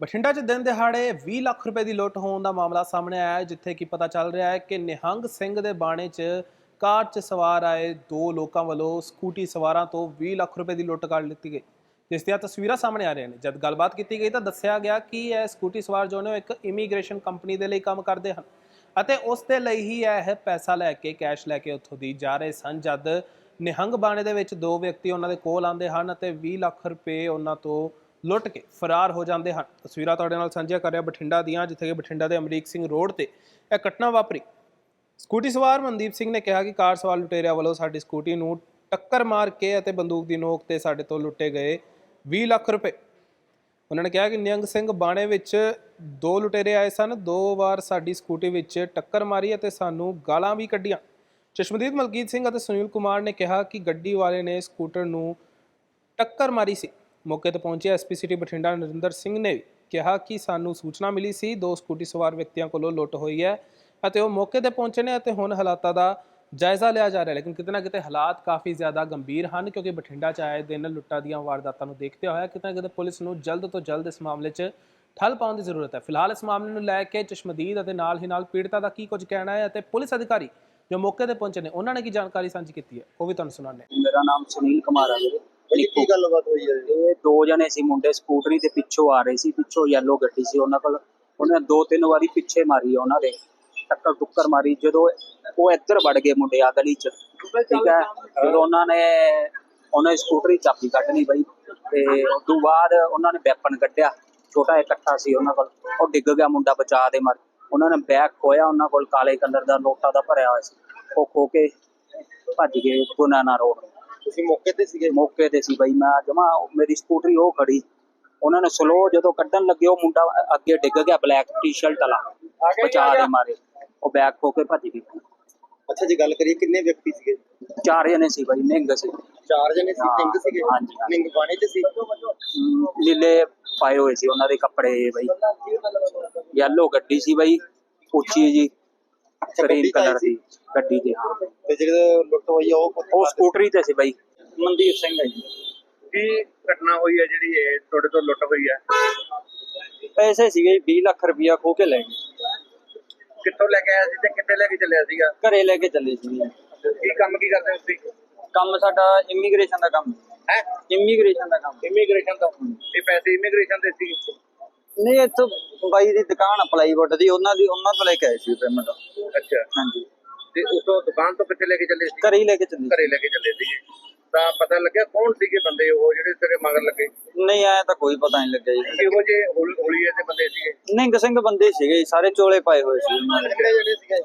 ਬਠਿੰਡਾ 'ਚ ਦਿਨ ਦਿਹਾੜੇ 20 ਲੱਖ ਰੁਪਏ ਦੀ ਲੁੱਟ ਹੋਣ ਦਾ ਮਾਮਲਾ ਸਾਹਮਣੇ ਆਇਆ ਹੈ, ਜਿੱਥੇ ਕਿ ਪਤਾ ਚੱਲ ਰਿਹਾ ਹੈ ਕਿ ਨਿਹੰਗ ਸਿੰਘ ਦੇ ਬਾਣੇ 'ਚ ਕਾਰ 'ਚ ਸਵਾਰ ਆਏ ਦੋ ਲੋਕਾਂ ਵੱਲੋਂ ਸਕੂਟੀ ਸਵਾਰਾਂ ਤੋਂ 20 ਲੱਖ ਰੁਪਏ ਦੀ ਲੁੱਟ ਕਰ ਲਿੱਤੀ ਗਈ। ਜਿਸ ਦੀਆਂ ਤਸਵੀਰਾਂ ਸਾਹਮਣੇ ਆ ਰਹੀਆਂ ਨੇ। ਜਦ ਗੱਲਬਾਤ ਕੀਤੀ ਗਈ ਤਾਂ ਦੱਸਿਆ ਗਿਆ ਕਿ ਇਹ ਸਕੂਟੀ ਸਵਾਰ ਜੋ ਨੇ ਉਹ ਇੱਕ ਇਮੀਗ੍ਰੇਸ਼ਨ ਕੰਪਨੀ ਦੇ ਲਈ ਕੰਮ ਕਰਦੇ ਹਨ ਅਤੇ ਉਸ ਦੇ ਲਈ ਹੀ ਇਹ ਪੈਸਾ ਲੈ ਕੇ ਕੈਸ਼ ਲੈ ਕੇ ਉੱਥੋਂ ਦੀ ਜਾ ਰਹੇ ਸਨ, ਜਦ ਨਿਹੰਗ ਬਾਣੇ ਦੇ ਵਿੱਚ ਦੋ ਵਿਅਕਤੀ ਉਹਨਾਂ ਦੇ ਕੋਲ ਆਉਂਦੇ ਹਨ ਅਤੇ 20 ਲੱਖ ਰੁਪਏ ਉਹਨਾਂ ਤੋਂ ਲੁੱਟ ਕੇ ਫਰਾਰ ਹੋ ਜਾਂਦੇ ਹਨ। ਤਸਵੀਰਾਂ ਤੁਹਾਡੇ ਨਾਲ ਸਾਂਝੀਆਂ ਕਰ ਰਿਹਾ ਬਠਿੰਡਾ ਦੀਆਂ, ਜਿੱਥੇ ਕਿ ਬਠਿੰਡਾ ਦੇ ਅਮਰੀਕ ਸਿੰਘ ਰੋਡ ਤੇ ਇਹ ਘਟਨਾ ਵਾਪਰੀ। ਸਕੂਟੀ ਸਵਾਰ ਮਨਦੀਪ ਸਿੰਘ ਨੇ ਕਿਹਾ ਕਿ ਕਾਰ ਸਵਾਰ ਲੁਟੇਰਿਆਂ ਵੱਲੋਂ ਸਾਡੀ ਸਕੂਟੀ ਨੂੰ ਟੱਕਰ ਮਾਰ ਕੇ ਅਤੇ ਬੰਦੂਕ ਦੀ ਨੋਕ ਤੇ ਸਾਡੇ ਤੋਂ ਲੁੱਟੇ ਗਏ 20 ਲੱਖ ਰੁਪਏ। ਉਹਨਾਂ ਨੇ ਕਿਹਾ ਕਿ ਨਿਹੰਗ ਸਿੰਘ ਬਾਣੇ ਵਿੱਚ ਦੋ ਲੁਟੇਰੇ ਆਏ ਸਨ। ਦੋ ਵਾਰ ਸਾਡੀ ਸਕੂਟੀ ਵਿੱਚ ਟੱਕਰ ਮਾਰੀ ਅਤੇ ਸਾਨੂੰ ਗਾਲਾਂ ਵੀ ਕੱਢੀਆਂ। ਚਸ਼ਮਦੀਦ ਮਲਕੀਤ ਸਿੰਘ ਅਤੇ ਸੁਨੀਲ ਕੁਮਾਰ ਨੇ ਕਿਹਾ ਕਿ ਗੱਡੀ ਵਾਲੇ ਨੇ ਸਕੂਟਰ ਨੂੰ ਟੱਕਰ ਮਾਰੀ ਸੀ। ਮੌਕੇ ਤੇ ਪਹੁੰਚੇ ਐਸਪੀ ਸਿਟੀ ਬਠਿੰਡਾ ਨਰਿੰਦਰ ਸਿੰਘ ਨੇ ਕਿਹਾ ਕਿ ਸਾਨੂੰ ਸੂਚਨਾ ਮਿਲੀ ਸੀ, ਦੋ ਸਕੂਟੀ ਸਵਾਰ ਵਿਅਕਤੀਆਂ ਕੋਲੋਂ ਲੁੱਟ ਹੋਈ ਹੈ ਅਤੇ ਉਹ ਮੌਕੇ ਤੇ ਪਹੁੰਚੇ ਨੇ ਅਤੇ ਹੁਣ ਹਾਲਾਤਾਂ ਦਾ ਜਾਇਜ਼ਾ ਲਿਆ ਜਾ ਰਿਹਾ ਹੈ। ਲੇਕਿਨ ਕਿਤੇ ਨਾ ਕਿਤੇ ਹਾਲਾਤ ਕਾਫੀ ਜ਼ਿਆਦਾ ਗੰਭੀਰ ਹਨ ਕਿਉਂਕਿ ਬਠਿੰਡਾ 'ਚ ਆਏ ਦਿਨ ਲੁੱਟਾਂ ਦੀਆਂ ਵਾਰਦਾਤਾਂ ਨੂੰ ਦੇਖਦੇ ਹੋਇਆ ਕਿਤੇ ਨਾ ਕਿਤੇ ਪੁਲਿਸ ਨੂੰ ਜਲਦ ਤੋਂ ਜਲਦ ਇਸ ਮਾਮਲੇ 'ਚ ਠੱਲ ਪਾਉਣ ਦੀ ਜ਼ਰੂਰਤ ਹੈ। ਫਿਲਹਾਲ ਇਸ ਮਾਮਲੇ ਨੂੰ ਲੈ ਕੇ ਚਸ਼ਮਦੀਦ ਅਤੇ ਨਾਲ ਹੀ ਨਾਲ ਪੀੜਤਾ ਦਾ ਕੀ ਕੁਝ ਕਹਿਣਾ ਹੈ ਅਤੇ ਪੁਲਿਸ ਅਧਿਕਾਰੀ ਜੋ ਮੌਕੇ ਤੇ ਪਹੁੰਚੇ ਨੇ, ਉਹਨਾਂ ਨੇ ਕੀ ਜਾਣਕਾਰੀ ਸਾਂਝੀ ਕੀਤੀ ਹੈ? ਉਹ ਵੀ ਤੁਹਾਨੂੰ ਸੁਣਾਉਂਦੇ ਮੇਰਾ ਨਾਮ ਸੁਨੀਲ ਕੁਮਾਰ ਹੈ ਵੀਰੇ। ਕੀ ਗੱਲਬਾਤ ਹੋਈ ਹੈ ਇਹ ਦੋ ਜਣੇ ਸੀ ਮੁੰਡੇ ਸਕੂਟਰੀ ਤੇ ਪਿੱਛੋਂ ਆ ਰਹੇ ਸੀ ਪਿੱਛੋਂ ਯੈਲੋ ਗੱਡੀ ਸੀ ਉਹਨਾਂ ਕੋਲ। ਉਹਨੇ ਦੋ ਤਿੰਨ ਵਾਰੀ ਪਿੱਛੇ ਮਾਰੀ ਉਹਨਾਂ ਦੇ ਟੱਕਰ ਟੁੱਕਰ ਮਾਰੀ। ਜਦੋਂ ਉਹ ਇੱਧਰ ਵੜ ਗਏ ਮੁੰਡੇ ਆ ਗਲੀ ਚ ਠੀਕ ਹੈ? ਜਦੋਂ ਉਹਨਾਂ ਨੇ ਉਹਨੇ ਸਕੂਟਰੀ ਚਾਬੀ ਕੱਢਣੀ ਬਈ ਤੇ ਉਸ ਤੋਂ ਬਾਅਦ ਉਹਨਾਂ ਨੇ ਵੈਪਨ ਕੱਢਿਆ। ਛੋਟਾ ਜਿਹਾ ਇਕੱਠਾ ਸੀ ਉਹਨਾਂ ਕੋਲ। ਉਹ ਡਿੱਗ ਗਿਆ ਮੁੰਡਾ ਬਚਾ ਦੇ ਮਰ। ਉਹਨਾਂ ਨੇ ਬੈਗ ਖੋਇਆ ਉਹਨਾਂ ਕੋਲ ਕਾਲੇ ਕਲਰ ਦਾ ਨੋਟਾ ਦਾ ਭਰਿਆ ਹੋਇਆ ਸੀ। ਉਹ ਖੋ ਕੇ ਭੱਜ ਗਏ ਗੁਨਾਨਾ ਰੋਡ ਤੁਸੀਂ ਮੌਕੇ ਤੇ ਸੀਗੇ? ਮੌਕੇ ਤੇ ਸੀ ਬਈ ਮੈਂ ਜਮਾ ਮੇਰੀ ਸਕੂਟਰੀ ਉਹ ਖੜੀ। ਉਹਨਾਂ ਨੇ ਸਲੋ ਜਦੋਂ ਕੱਢਣ ਲੱਗੇ ਉਹ ਮੁੰਡਾ ਅੱਗੇ ਡਿੱਗ ਗਿਆ ਬਲੈਕ ਟੀ-ਸ਼ਰਟ ਵਾਲਾ। ਬਚਾ ਦੇ ਮਾਰੇ। ਉਹ ਬੈਗ ਖੋ ਕੇ ਭੱਜ ਗਈ ਅੱਛਾ ਜੀ ਗੱਲ ਕਰੀਏ ਕਿੰਨੇ ਵਿਅਕਤੀ ਸੀਗੇ? ਚਾਰ ਜਣੇ ਸੀ ਬਈ ਨਿੰਗ ਸੀ। ਚਾਰ ਜਣੇ ਸੀ ਹਾਂ, ਨਿੰਗ ਸੀਗੇ? ਹਾਂਜੀ। ਨਿੰਗ ਬਾਣੇ ਚ ਸੀ? ਨੀਲੇ ਪਾਏ ਹੋਏ ਸੀ ਉਹਨਾਂ ਦੇ ਕੱਪੜੇ ਬਈ। ਯੈਲੋ ਗੱਡੀ ਸੀ ਬਈ ਉੱਚੀ ਜੀ। ਤਾਂ ਕਲਰ ਸੀ। ਦੀ। ਗੱਡੀ ਦੀ ਹਾਂ। ਤੇ ਜਿਹੜੇ ਲੁੱਟ ਹੋਈ ਆ ਉਹ ਉਹ ਸਕੂਟਰੀ ਤੇ ਸੀ ਬਈ। ਮਨਦੀਪ ਸਿੰਘ ਹੈ ਜੀ। ਕੀ ਘਟਨਾ ਹੋਈ ਹੈ ਜਿਹੜੀ ਇਹ ਤੁਹਾਡੇ ਤੋਂ ਲੁੱਟ ਹੋਈ ਹੈ ਪੈਸੇ ਸੀਗੇ 20 ਲੱਖ ਰੁਪਇਆ ਖੋ ਕੇ ਲੈ ਗਏ। ਕਿੱਥੋਂ ਲੈ ਕੇ ਆਇਆ ਸੀ ਤੇ ਕਿੱਥੇ ਲੈ ਕੇ ਚੱਲਿਆ ਸੀਗਾ? ਘਰੇ ਲੈ ਕੇ ਚੱਲੇ ਸੀ। ਕੀ ਕੰਮ ਕੀ ਕਰਦੇ ਹੋ ਤੁਸੀਂ? ਕੰਮ ਸਾਡਾ ਇਮੀਗ੍ਰੇਸ਼ਨ ਦਾ ਕੰਮ। ਹੈ? ਇਮੀਗ੍ਰੇਸ਼ਨ ਦਾ ਕੰਮ। ਇਮੀਗ੍ਰੇਸ਼ਨ ਦਾ ਇਹ ਪੈਸੇ ਇਮੀਗ੍ਰੇਸ਼ਨ ਦੇ ਸੀ? ਨਹੀਂ ਇੱਥੋਂ ਬਾਈ ਦੀ ਦੁਕਾਨ ਅਪਲਾਈਵੁੱਡ ਦੀ ਉਹਨਾਂ ਦੀ ਉਹਨਾਂ ਤੋਂ ਲੈ ਕੇ ਆਏ ਸੀ ਪੇਮੈਂਟ ਅੱਛਾ। ਹਾਂਜੀ। ਤੇ ਉਸੋਂ ਦੁਕਾਨ ਤੋਂ ਕਿੱਥੇ ਲੈ ਕੇ ਚੱਲੇ ਸੀ? ਘਰੇ ਹੀ ਲੈ ਕੇ ਚੱਲੇ ਘਰੇ ਲੈ ਕੇ ਚੱਲੇ ਸੀਗੇ। ਤਾਂ ਪਤਾ ਲੱਗਿਆ ਕੌਣ ਸੀਗੇ ਬੰਦੇ ਉਹ ਜਿਹੜੇ ਤੇਰੇ ਮਗਰ ਲੱਗੇ। ਨਹੀਂ ਆਇਆ ਤਾਂ ਕੋਈ ਪਤਾ ਨਹੀਂ ਲੱਗਿਆ ਜੀ। ਕਿਹੋ ਜਿਹੇ ਹੋਲ- ਹੋਲੀਏ ਦੇ ਬੰਦੇ ਸੀਗੇ? ਨਿੰਗ ਸਿੰਘ ਬੰਦੇ ਸੀਗੇ ਜੀ, ਸਾਰੇ ਚੋਲੇ ਪਾਏ ਹੋਏ ਸੀ ਕਿਹੜੇ ਜਣੇ ਸੀਗੇ?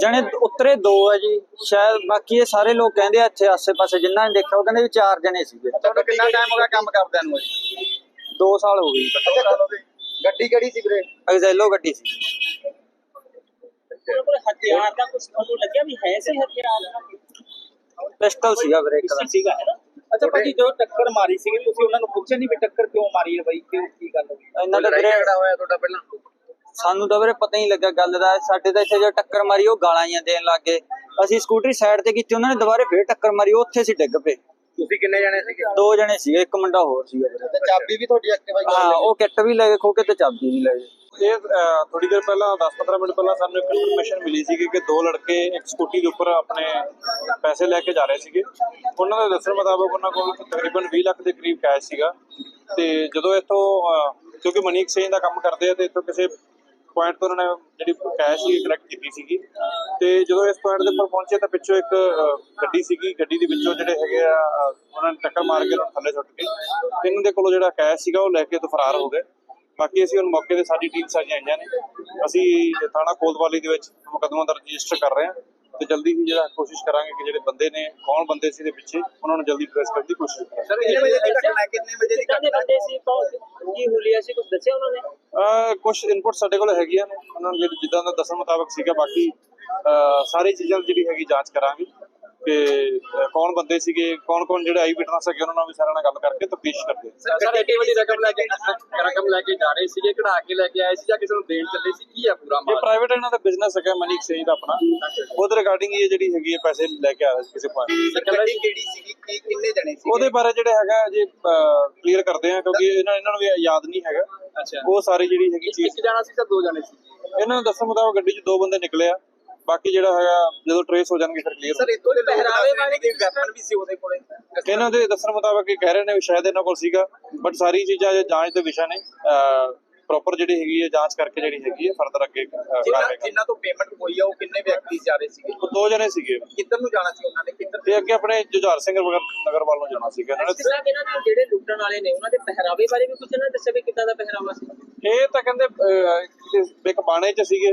ਜਣੇ ਉਤਰੇ ਦੋ ਆ ਜੀ ਸ਼ਾਇਦ ਬਾਕੀ ਇਹ ਸਾਰੇ ਲੋਕ ਕਹਿੰਦੇ ਆ ਇੱਥੇ ਆਸੇ-ਪਾਸੇ ਜਿੰਨਾ ਨੇ ਦੇਖਿਆ ਉਹ ਕਹਿੰਦੇ ਵੀ ਚਾਰ ਜਣੇ ਸੀਗੇ। ਤੁਹਾਨੂੰ ਕਿੰਨਾ ਟਾਈਮ ਹੋ ਗਿਆ ਕੰਮ ਕਰਦਿਆਂ ਨੂੰ? 2 ਸਾਲ ਹੋ ਗਏ ਜੀ। ਗੱਡੀ ਕਿਹੜੀ ਸੀ ਵੀਰੇ? ਐਗਜ਼ੈਲੋ ਗੱਡੀ ਸੀ। ਉਹਨਾਂ ਕੋਲ ਹਥਿਆਰ ਦਾ ਕੁਝ ਤੁਹਾਨੂੰ ਲੱਗਿਆ ਵੀ ਹੈ ਸੀ ਹਥਿਆਰ? ਪਿਸਟਲ ਸੀਗਾ ਵੀਰੇ ਇੱਕ ਦਾ ਸੀਗਾ ਹੈ ਨਾ? ਅੱਛਾ ਭਾਜੀ, ਜਦੋਂ ਟੱਕਰ ਮਾਰੀ ਸੀਗੀ ਤੁਸੀਂ ਉਹਨਾਂ ਨੂੰ ਪੁੱਛਿਆ ਨਹੀਂ ਵੀ ਟੱਕਰ ਕਿਉਂ ਮਾਰੀ ਹੈ ਬਾਈ ਕਿਉਂ ਕੀ ਗੱਲ ਹੋਈ? ਇਹਨਾਂ ਦਾ ਵੀਰੇ ਝਗੜਾ ਹੋਇਆ ਤੁਹਾਡਾ ਪਹਿਲਾਂ? ਸਾਨੂੰ ਤਾਂ ਵੀਰੇ ਪਤਾ ਹੀ ਨਹੀਂ ਲੱਗਾ ਗੱਲ ਦਾ। ਸਾਡੇ ਤਾਂ ਇੱਥੇ ਜੋ ਟੱਕਰ ਮਾਰੀ ਉਹ ਗਾਲਾਂ ਜੀਆਂ ਦੇਣ ਲੱਗ ਗਏ। ਅਸੀਂ ਸਕੂਟਰੀ ਸਾਈਡ ਤੇ ਕੀਤੀ ਉਹਨਾਂ ਨੇ ਦੁਬਾਰੇ ਫੇਰ ਟੱਕਰ ਮਾਰੀ ਉੱਥੇ ਸੀ ਡਿੱਗ ਪਏ। ਤੁਸੀਂ ਕਿੰਨੇ ਜਣੇ ਸੀਗੇ? ਦੋ ਜਣੇ ਸੀਗੇ ਇੱਕ ਮੁੰਡਾ ਹੋਰ ਸੀਗਾ ਵੀਰੇ। ਤੇ ਚਾਬੀ ਵੀ ਤੁਹਾਡੀ ਐਕਟਿਵਾ ਹੀ ਹਾਂ। ਉਹ ਕਿੱਟ ਵੀ ਲੈ ਗਏ ਖੋ ਕੇ ਤੇ ਚਾਬੀ ਵੀ ਲੈ ਗਏ। ਇਹ ਥੋੜੀ ਦੇਰ ਪਹਿਲਾਂ 10-15 ਮਿੰਟ ਪਹਿਲਾਂ ਸਾਨੂੰ ਇੱਕ ਇਨਫੋਰਮੇਸ਼ਨ ਮਿਲੀ ਸੀ ਕਿ ਦੋ ਲੜਕੇ ਇੱਕ ਸਕੂਟੀ ਦੇ ਉੱਪਰ ਆਪਣੇ ਪੈਸੇ ਲੈ ਕੇ ਜਾ ਰਹੇ ਸੀਗੇ। ਉਹਨਾਂ ਦੇ ਦੱਸਣ ਮੁਤਾਬਕ ਉਹਨਾਂ ਕੋਲ ਤਕਰੀਬਨ 20 ਲੱਖ ਦੇ ਕਰੀਬ ਕੈਸ਼ ਸੀਗਾ। ਤੇ ਜਦੋਂ ਇੱਥੋਂ ਕਿਉਂਕਿ ਮਨੀ ਐਕਸਚੇਂਜ ਦਾ ਕੰਮ ਕਰਦੇ ਆ, ਤੇ ਇੱਥੋਂ ਕਿਸੇ ਪੁਆਇੰਟ ਤੋਂ ਉਹਨਾਂ ਨੇ ਜਿਹੜੀ ਕੈਸ਼ ਸੀ ਕਲੈਕਟ ਕੀਤੀ ਸੀਗੀ। ਤੇ ਜਦੋਂ ਇਸ ਪੁਆਇੰਟ ਦੇ ਉੱਪਰ ਪਹੁੰਚੇ ਤਾਂ ਪਿੱਛੋਂ ਇੱਕ ਗੱਡੀ ਸੀਗੀ। ਗੱਡੀ ਦੇ ਵਿੱਚੋਂ ਜਿਹੜੇ ਹੈਗੇ ਆ ਉਹਨਾਂ ਨੇ ਟੱਕਰ ਮਾਰ ਕੇ ਉਹਨਾਂ ਨੂੰ ਥੱਲੇ ਸੁੱਟ ਕੇ ਇਹਨਾਂ ਦੇ ਕੋਲੋਂ ਜਿਹੜਾ ਕੈਸ਼ ਸੀਗਾ, ਉਹ ਲੈ ਕੇ ਤੋਂ ਫਰਾਰ ਹੋ ਗਏ। ਬਾਕੀ ਅਸੀਂ ਹੁਣ ਮੌਕੇ ਤੇ ਸਾਡੀ ਟੀਮ ਸਾਰੀਆਂ ਆਈਆਂ ਨੇ। ਅਸੀਂ ਥਾਣਾ ਕੋਤਵਾਲੀ ਦੇ ਵਿੱਚ ਮੁਕੱਦਮਾ ਦਰਜ ਰਜਿਸਟਰ ਕਰ ਰਹੇ ਹਾਂ ਤੇ ਜਲਦੀ ਹੀ ਜਿਹੜਾ ਕੋਸ਼ਿਸ਼ ਕਰਾਂਗੇ ਕਿ ਜਿਹੜੇ ਬੰਦੇ ਨੇ ਕੌਣ ਬੰਦੇ ਸੀ ਦੇ ਪਿੱਛੇ ਉਹਨਾਂ ਨੂੰ ਜਲਦੀ ਟ੍ਰੇਸ ਕਰਨ ਦੀ ਕੋਸ਼ਿਸ਼ ਕਰਾਂਗੇ। ਸਰ ਕਿੰਨੇ ਵਜੇ ਦੀ ਘਟਨਾ? ਕਿੰਨੇ ਵਜੇ ਦੀ ਦੇ ਬੰਦੇ ਸੀ ਕੌਣ ਕੀ ਹੁਲੀਆ ਸੀ ਕੁਝ ਦੱਸਿਆ ਉਹਨਾਂ ਨੇ? ਅਹ ਕੁਝ ਇਨਪੁਟ ਸਾਡੇ ਕੋਲ ਹੈਗੀਆਂ ਨੇ। ਉਹਨਾਂ ਨੂੰ ਜਿੱਦਾਂ ਦਾ ਦੱਸਣ ਮੁਤਾਬਕ ਸੀਗਾ ਬਾਕੀ ਸਾਰੀ ਚੀਜ਼ਾਂ ਦੀ ਜਿਹੜੀ ਹੈਗੀ ਜਾਂਚ ਕਰਾਂਗੇ। ਕਿ ਕੌਣ ਬੰਦੇ ਸੀਗੇ? ਕੌਣ ਕੌਣ ਜਿਹੜੇ ਆਈ ਵਿਟਨੈਸ ਹੈਗੇ ਉਹਨਾਂ ਨਾਲ ਵੀ ਸਾਰਿਆਂ ਨਾਲ ਗੱਲ ਕਰਕੇ ਤਫਤੀਸ਼ ਕਰਦੇ ਸਰ ਕਿੰਨੀ ਵਜੇ ਰਕਮ ਲੈ ਕੇ ਰਕਮ ਲੈ ਕੇ ਜਾ ਰਹੇ ਸੀਗੇ ਕਢਾ ਕੇ ਲੈ ਕੇ ਆਏ ਸੀ ਜਾਂ ਕਿਸੇ ਨੂੰ ਦੇਣ ਚੱਲੇ ਸੀ? ਕੀ ਆ ਪੂਰਾ ਇਹ ਪ੍ਰਾਈਵੇਟ ਇਹਨਾਂ ਦਾ ਬਿਜ਼ਨਸ ਹੈਗਾ ਮਨੀ ਐਕਸਚੇਂਜ ਦਾ ਆਪਣਾ। ਉਹਦੇ ਰਿਗਾਰਡਿੰਗ ਇਹ ਜਿਹੜੀ ਹੈਗੀ ਹੈ ਪੈਸੇ ਲੈ ਕੇ ਆ ਰਹੇ ਸੀ ਕਿਸੇ ਪਾਸੇ ਗੱਡੀ ਕਿਹੜੀ ਸੀਗੀ? ਕੀ ਕਿੰਨੇ ਜਣੇ ਸੀ ਉਹਦੇ ਬਾਰੇ ਜਿਹੜੇ ਹੈਗਾ ਜੇ ਕਲੀਅਰ ਕਰਦੇ ਆ ਕਿਉਂਕਿ ਇਹਨਾਂ ਇਹਨਾਂ ਨੂੰ ਵੀ ਯਾਦ ਨਹੀਂ ਹੈਗਾ। ਅੱਛਾ। ਉਹ ਸਾਰੀ ਜਿਹੜੀ ਹੈਗੀ ਚੀਜ਼ ਇੱਕ ਜਾਣਾ ਸੀ ਜਾਂ ਦੋ ਜਾਣੇ ਸੀ? ਇਹਨਾਂ ਨੂੰ ਦੱਸਣ ਮੁਤਾਬਕ ਗੱਡੀ 'ਚ ਦੋ ਬੰਦੇ ਨਿਕਲੇ ਆ। ਬਾਕੀ ਜਿਹੜਾ ਹੈਗਾ ਜਦੋਂ ਟਰੇਸ ਹੋ ਜਾਣਗੇ ਫਿਰ ਕਲੀਅਰ ਸਰ ਇਤੋਂ ਦੇ ਪਹਿਰਾਵੇ ਵਾਲੇ ਦੇ ਵੈਪਨ ਵੀ ਸੀ ਉਹਦੇ ਕੋਲੇ। ਇਹਨਾਂ ਦੇ ਦੱਸਣ ਮੁਤਾਬਕ ਇਹ ਕਹਿ ਰਹੇ ਨੇ ਵੀ ਸ਼ਾਇਦ ਇਹਨਾਂ ਕੋਲ ਸੀਗਾ ਬਟ ਸਾਰੀ ਚੀਜ਼ਾਂ ਅਜੇ ਜਾਂਚ ਦੇ ਵਿਸ਼ਾ ਨੇ ਪ੍ਰੋਪਰ ਜਿਹੜੀ ਹੈਗੀ ਹੈ ਜਾਂਚ ਕਰਕੇ ਜਿਹੜੀ ਹੈਗੀ ਹੈ ਫਰਦਰ ਅੱਗੇ ਜਿਨ੍ਹਾਂ ਕਾਰਵਾਈ ਕਰਾਂਗੇ। ਜਿਨ੍ਹਾਂ ਤੋਂ ਪੇਮੈਂਟ ਹੋਈ ਆ ਉਹ ਕਿੰਨੇ ਵਿਅਕਤੀ ਜਾ ਰਹੇ ਸੀਗੇ? ਉਹ ਦੋ ਜਣੇ ਸੀਗੇ। ਕਿੱਧਰ ਨੂੰ ਜਾਣਾ ਸੀ ਉਹਨਾਂ ਨੇ? ਕਿੱਧਰ ਤੇ ਅੱਗੇ ਆਪਣੇ ਜੁਝਾਰ ਸਿੰਘ ਨਗਰ ਨਗਰ ਵੱਲ ਨੂੰ ਜਾਣਾ ਸੀਗਾ। ਇਹਨਾਂ ਨੇ ਜਿਹੜੇ ਲੁੱਟਣ ਵਾਲੇ ਨੇ ਉਹਨਾਂ ਦੇ ਪਹਿਰਾਵੇ ਬਾਰੇ ਵੀ ਕੁਝ ਇਹਨਾਂ ਨੇ ਦੱਸਿਆ ਵੀ ਕਿੱਦਾਂ ਦਾ ਪਹਿਰਾਵਾ ਸੀ? ਇਹ ਤਾਂ ਕਹਿੰਦੇ ਇੱਕ ਬਾਣੇ 'ਚ ਸੀਗੇ।